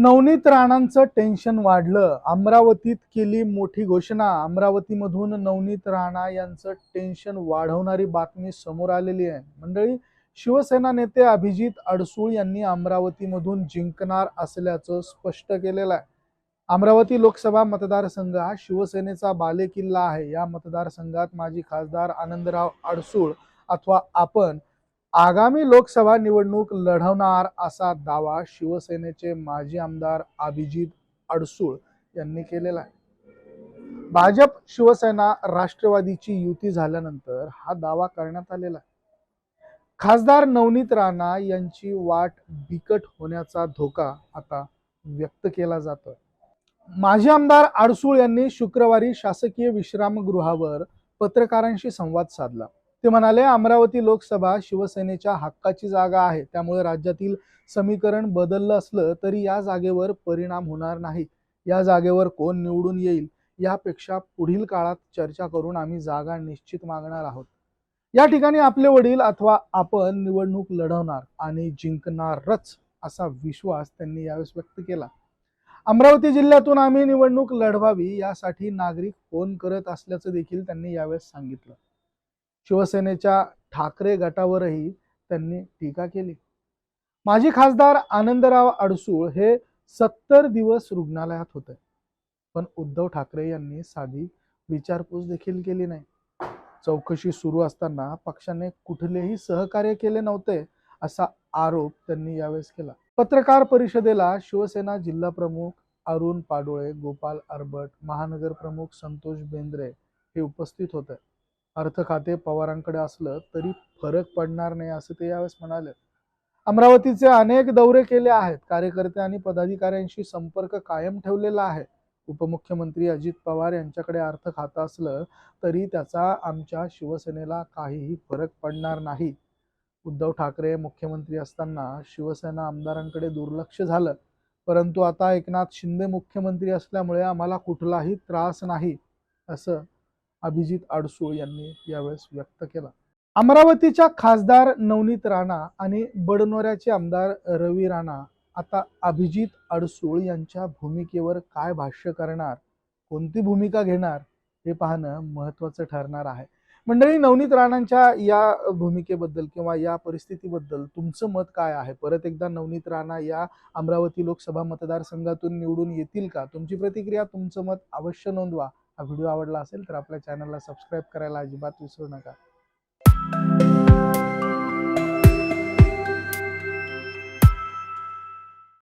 Navneet राणांचं tension वाढलं. अमरावतीत केली मोठी घोषणा. अमरावतीमधून नवनीत राणा यांचं टेन्शन वाढवणारी बातमी समोर आलेली आहे. मंडळी शिवसेना नेते अभिजित अडसूळ यांनी अमरावतीमधून जिंकणार असल्याचं स्पष्ट केलेलं आहे. अमरावती लोकसभा मतदारसंघ हा शिवसेनेचा बालेकिल्ला आहे. या मतदारसंघात माजी खासदार आनंदराव अडसूळ अथवा आपण आगामी लोकसभा निवडणूक लढवणार असा दावा शिवसेनेचे माजी आमदार अभिजित अडसूळ यांनी केलेला आहे. भाजप शिवसेना राष्ट्रवादीची युती झाल्यानंतर हा दावा करण्यात आलेला आहे. खासदार नवनीत राणा यांची वाट बिकट होण्याचा धोका आता व्यक्त केला जातोय. माजी आमदार अडसूळ यांनी शुक्रवारी शासकीय विश्रामगृहावर पत्रकारांशी संवाद साधला. ते म्हणाले अमरावती लोकसभा शिवसेनेच्या हक्काची जागा आहे. त्यामुळे राज्यातील समीकरण बदललं असलं तरी या जागेवर परिणाम होणार नाही. या जागेवर कोण निवडून येईल यापेक्षा पुढील काळात चर्चा करून आम्ही जागा निश्चित मागणार आहोत. या ठिकाणी आपले वडील अथवा आपण निवडणूक लढवणार आणि जिंकणारच असा विश्वास त्यांनी यावेळेस व्यक्त केला. अमरावती जिल्ह्यातून आम्ही निवडणूक लढवावी यासाठी नागरिक फोन करत असल्याचं देखील त्यांनी यावेळेस सांगितलं. शिवसेनेच्या ठाकरे गटावरही त्यांनी टीका केली. माजी खासदार आनंदराव अडसूळ हे सत्तर दिवस रुग्णालयात होते. पण उद्धव ठाकरे यांनी साधी विचारपूस देखील केली नाही. चौकशी सुरू असताना पक्षाने कुठलेही सहकार्य केले नव्हते असा आरोप त्यांनी यावेळेस केला. पत्रकार परिषदेला शिवसेना जिल्हा प्रमुख अरुण पाडोळे गोपाल अरबट महानगर प्रमुख संतोष बेंद्रे हे उपस्थित होते. अर्थ खाते पवारांकडे असलं तरी फरक पडणार नाही असं ते यावेळेस म्हणाले. अमरावतीचे अनेक दौरे केले आहेत. कार्यकर्ते आणि पदाधिकाऱ्यांशी संपर्क कायम ठेवलेला आहे. उपमुख्यमंत्री अजित पवार यांच्याकडे अर्थ खातं असलं तरी त्याचा आमच्या शिवसेनेला काहीही फरक पडणार नाही. उद्धव ठाकरे मुख्यमंत्री असताना शिवसेना आमदारांकडे दुर्लक्ष झालं. परंतु आता एकनाथ शिंदे मुख्यमंत्री असल्यामुळे आम्हाला कुठलाही त्रास नाही असं अभिजित अडसूळ यांनी यावेळेस व्यक्त केला. अमरावतीच्या खासदार नवनीत राणा आणि बडनोऱ्याचे आमदार रवी राणा आता अभिजित अडसूळ यांच्या भूमिकेवर काय भाष्य करणार कोणती भूमिका घेणार हे पाहणं महत्त्वाचं ठरणार आहे. मंडळी नवनीत राणांच्या या भूमिकेबद्दल किंवा या परिस्थितीबद्दल तुमचं मत काय आहे? परत एकदा नवनीत राणा या अमरावती लोकसभा मतदारसंघातून निवडून येतील का? तुमची प्रतिक्रिया तुमचं मत अवश्य नोंदवा. हा व्हिडिओ आवडला असेल तर आपल्या चॅनलला सबस्क्राईब करायला अजिबात विसरू नका.